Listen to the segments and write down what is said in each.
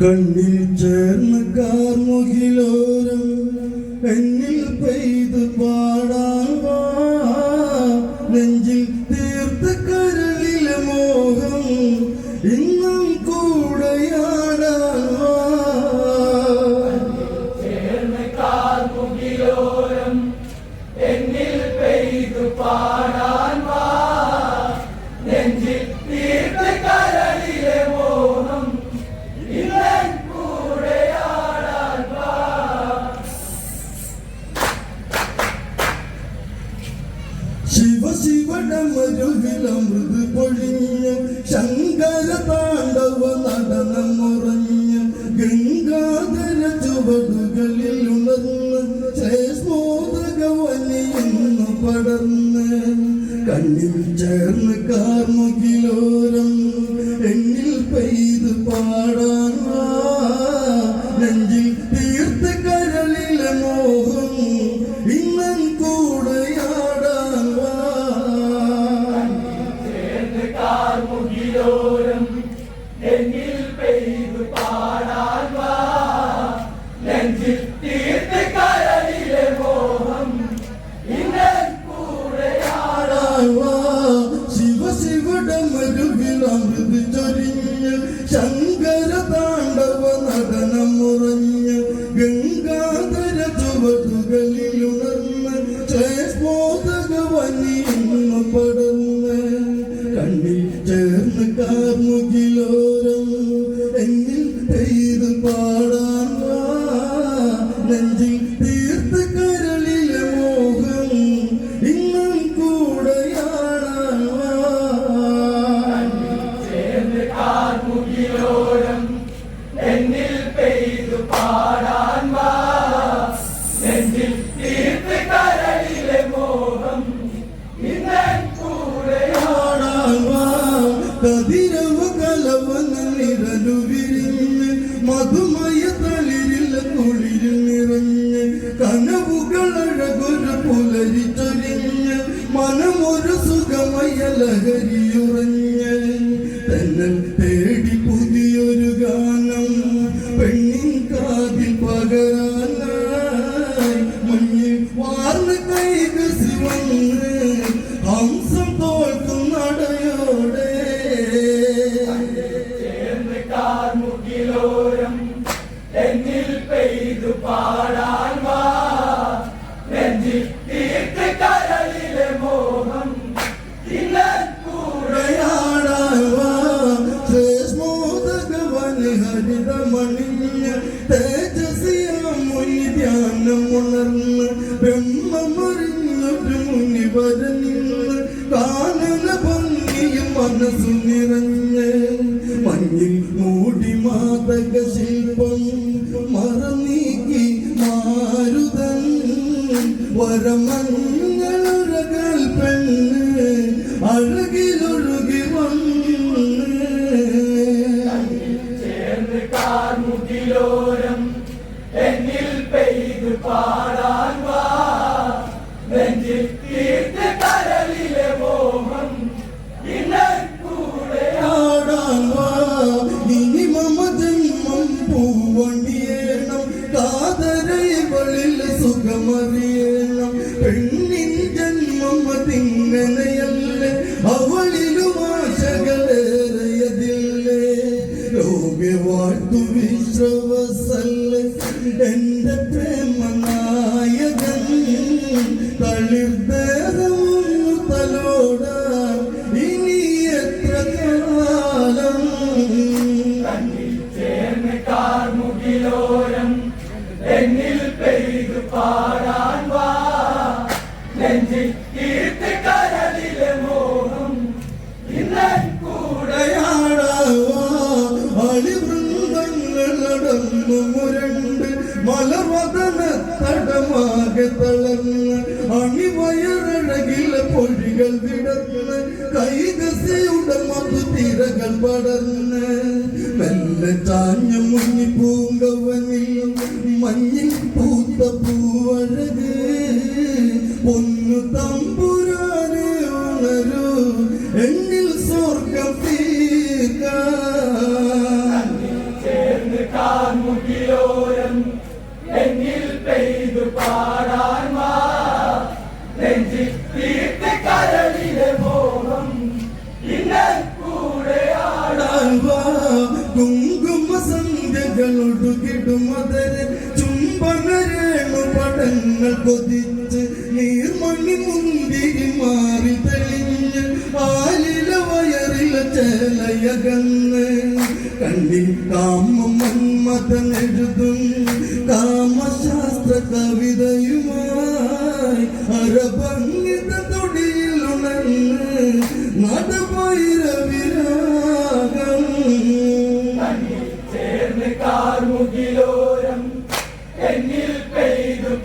കണ്ണിൽ ചേർന്ന് കാർമുകിലോരം എന്നിൽ പെയ്ത് പാടാ. മഴമരുവിലമൃത് പൊഴിഞ്ഞ് ശങ്കര താണ്ഡവ നടനമുറഞ്ഞ് ഗംഗാധര ചുവടുകളിൽ ഉണർന്ന് ശ്രേഷ്മോദക വനിയുന്നു പടർന്ന് കണ്ണിൽ ചേർന്ന് കനവുകൾ അഴകൊരു പുലരിച്ചൊരിഞ്ഞ് മനമൊരു സുഖമയ ലഹരി കിടക്കണ കൈകസയുടെ മധുതീരകൾ പടർന്ന് മെല്ലെ താഞ്ഞ മുങ്ങി പൂങ്കവനിൽ മഞ്ഞിൽ കൈകളൊടുകിടും അതരെ ചുംബനരേണു പടങ്ങൾ കൊതിച്ച് നീർമണി മുന്തിരി മാറി തെളിഞ്ഞ് ആലില വയറില ചേലയകന്ന് കണ്ണിൽ കാമം മന്മതനെഴുതും കാമശാസ്ത്ര കവിത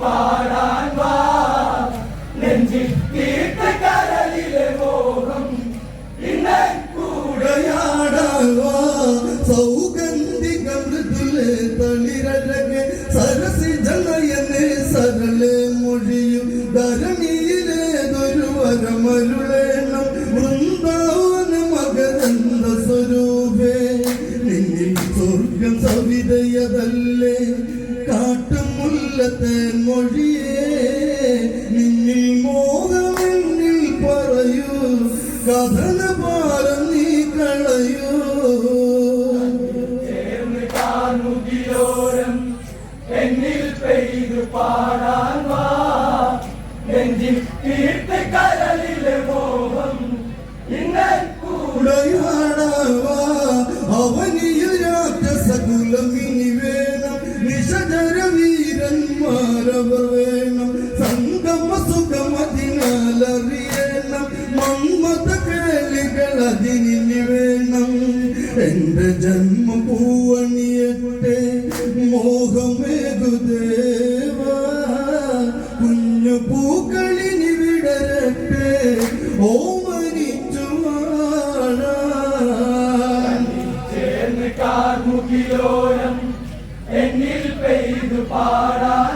Bye. കഥന പാലം ജന്മം പൂവണിയട്ടെ മോഹമേകുദേവ കുഞ്ഞു പൂക്കളിനി വിടരട്ടെ ഓമനിച്ചു ചേർന്ന് കാർമുകിലോരം എന്നിൽ പെയ്തു പാടാൻ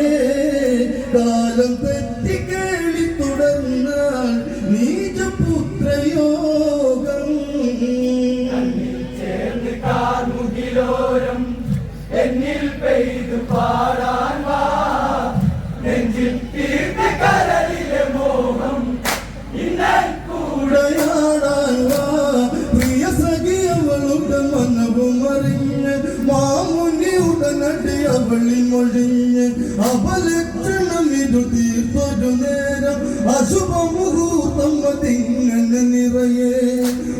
അശുഭമുഹൂർത്തം നിറയെ.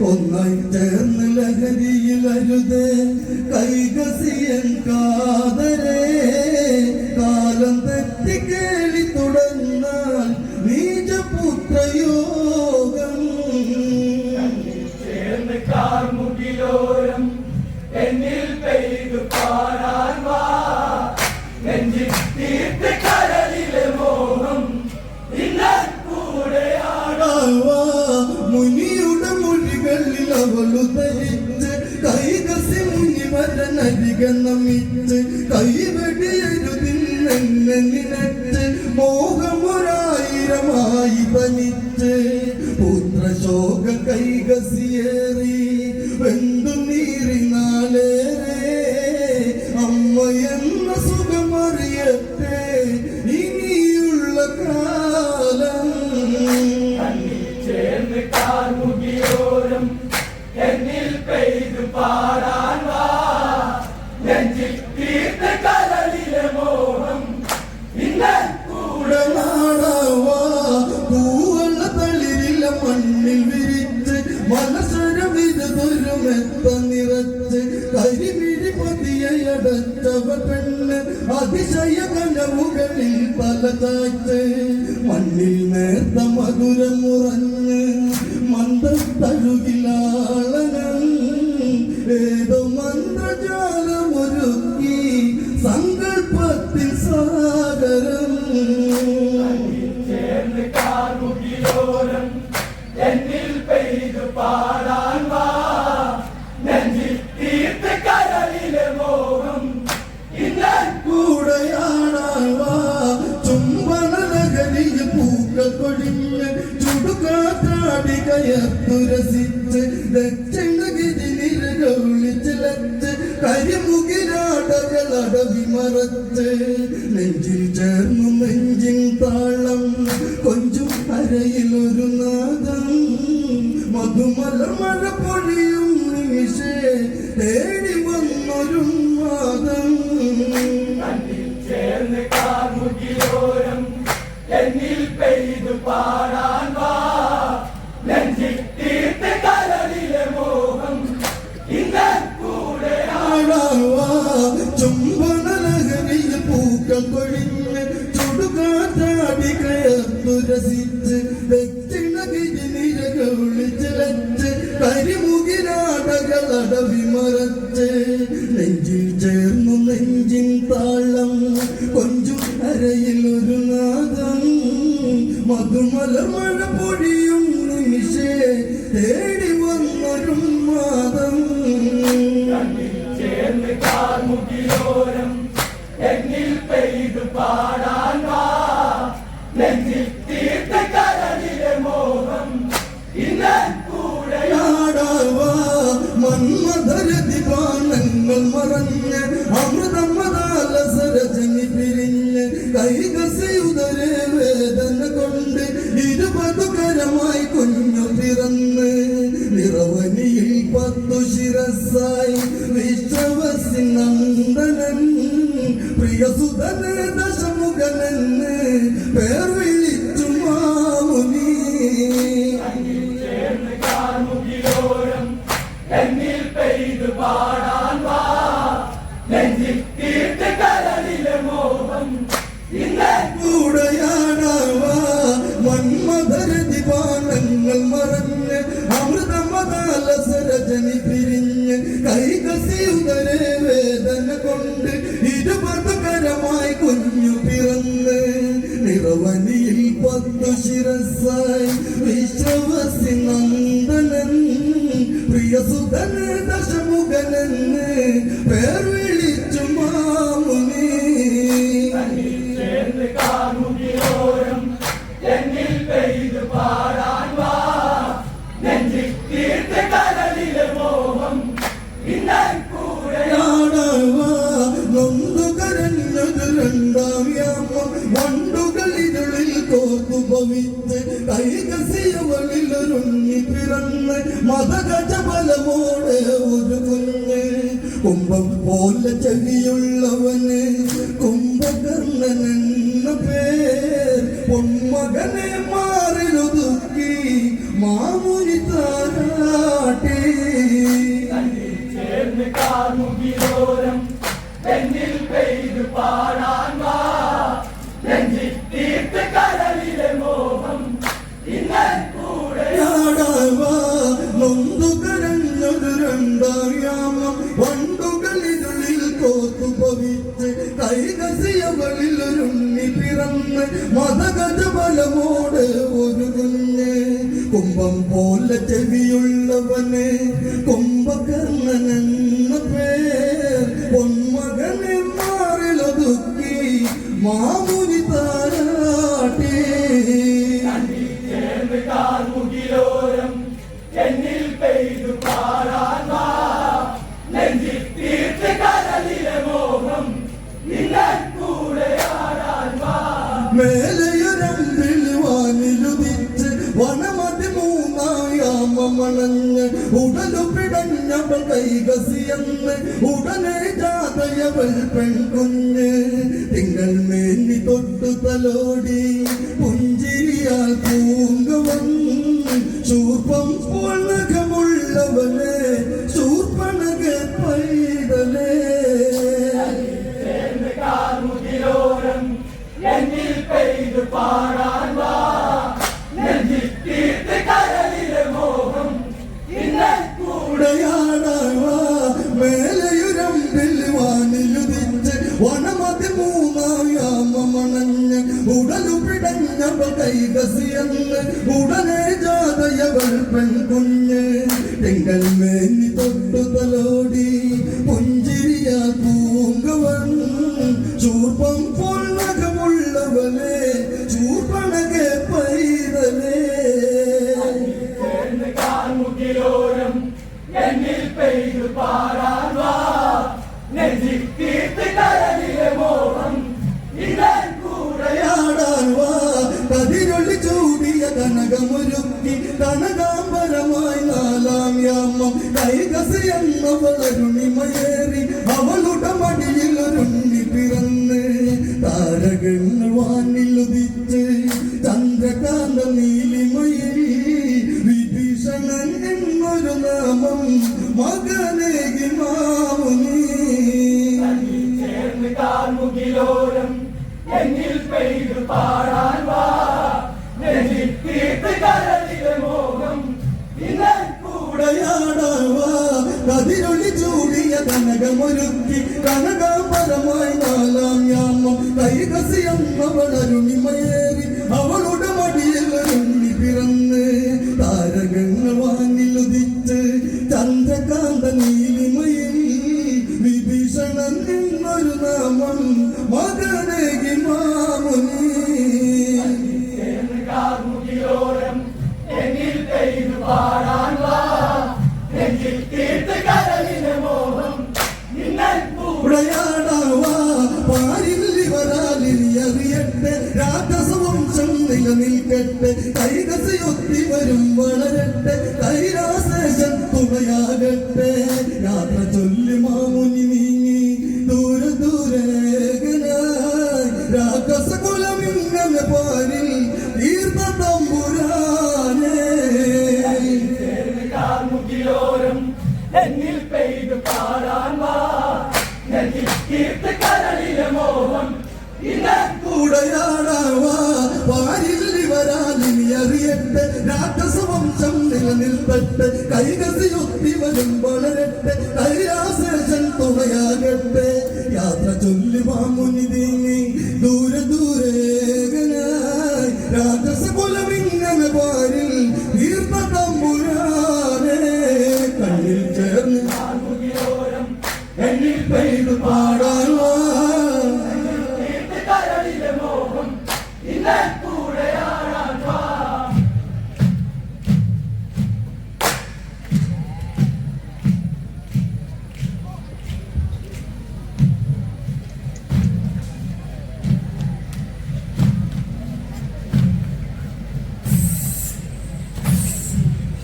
ഒന്നായി ചേർന്ന് ലഹരിയിൽ അരുതേ. ജീവകാലം തലതാഴ്ത്ത് മണ്ണിൽ നേർത്ത മധുരം ഉറഞ്ഞ് മന്ദത്തഴുകിലാളനം ഏതോ മന്ത്രജാലമൊരുക്കി സങ്കല്പ പുരസിച്ച് ദക്ഷിണഗിരി നിരകളിച്ചിലത്ത് കരിമുകിലാടകളടവി മറച്ച് നെഞ്ചിൽ ചേർന്നു നെഞ്ചിൻ താളം കൊഞ്ചും അരയിലൊരു നാദം മധുമല മഴ പൊഴിയും നിമിഷേ തേടി വന്നൊരു മാതം ചേർന്ന് കാർമുകിലോരം എന്നിൽ പെയ്തു പാടാ. Bebezinde ൂടയാണാവാ മന്മധരതി പാനങ്ങൾ മറഞ്ഞ് അമൃതമതാലസരജനി പിരിഞ്ഞ് കൈകസിയുതരെ വേദന കൊണ്ട് ഇരുപതുകരമായി കുഞ്ഞു പിറന്ന് നിറവനിയിൽ പത്തു ശിരസായി വിശ്വസി നന്ദി നിത്യസുതൻ ദശമുഖനെന്ന് പേർവിളി ചെവിയുള്ളവന് കുംഭകർണനെന്ന പേർ പൊന്മകനെ മാറിലൊതുക്കി മാമുനി താരാട്ടി. മതകജബലമോട് ഒരു കുഞ്ഞ്. കുംഭം പോലെ ചെവിയുള്ളവന് കുംഭകർണനെന്ന പേർ. പൊന്മകനെ മാറിലൊതുക്കി മാമു എന്ന് ഉടനെ ജാതയവൾ പെൺകുഞ്ഞ് തിങ്കൾ മേന്നി തൊട്ടു തലോടി പുഞ്ചിരിയാൽ പൂങ്കുവൻ ശൂർപ്പം പൊണ്ണകമുള്ളവനെ ശൂർപ്പണക പൈതലേ. എന്നിൽ പെയ്തു പാടാ. രസിയന്ന് ഉടനെ ജാതയവൾ പെൺകുഞ്ഞ്. തെങ്കൽ മേനി തൊട്ടു തലോടി. Mimi, തയ്യാറാവാ. വാരില്ലി വരാനിനി അറിയട്ടെ രാക്ഷസവംശം നിലനിൽപ്പെട്ട് കൈകസിയൊത്തി വരും വളരട്ടെ. കൈലാസേഷൻ തുണയാകട്ടെ യാത്ര ചൊല്ലി വാമുനിതേ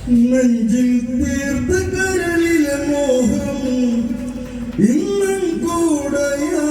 നെഞ്ചിൽ തീർത്ത കരളിലെ മോഹം ഇന്നും കൂടയാ